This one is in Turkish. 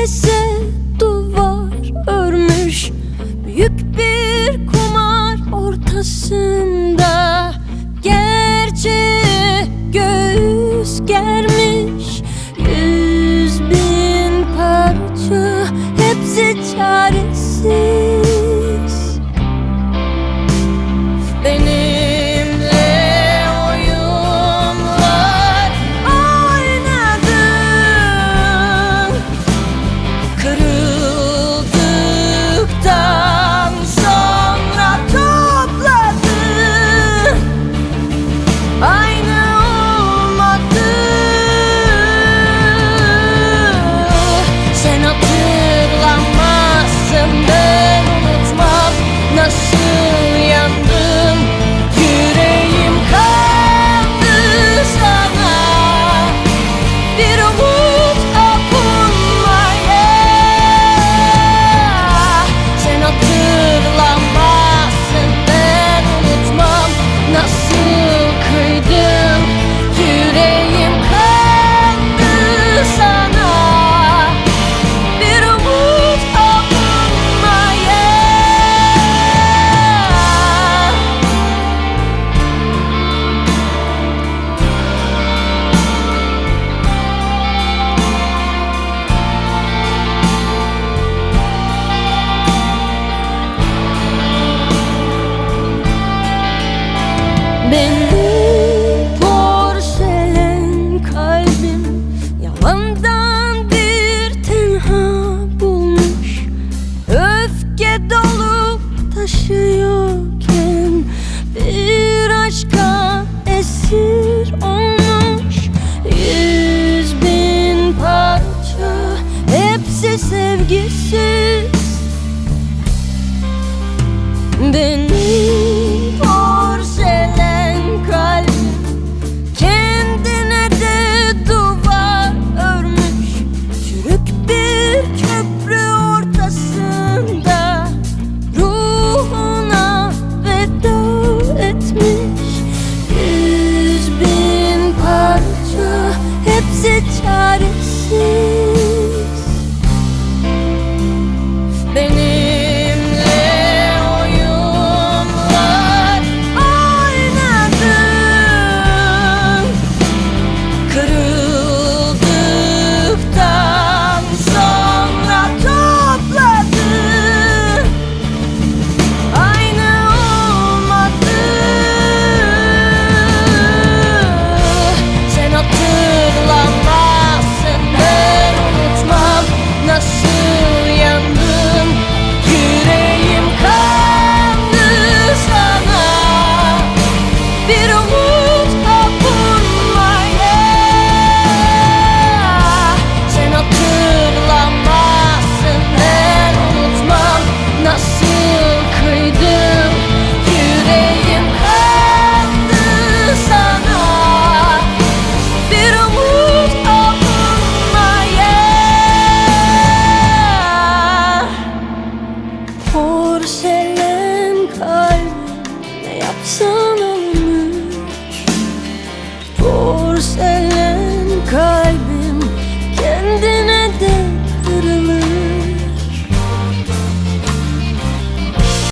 herkese duvar örmüş Büyük bir kumar ortasında. Gerçeğe göğüs germiş Yüz bin parça hepsi çaresiz sevgisiz. Benim porselen kalbim kendine de duvar örmüş. Çürük bir köprü ortasında ruhuna veda etmiş. Yüz bin parça hepsi çaresiz Kurşun kalbim Ne yapsan ölmüş. Kurşun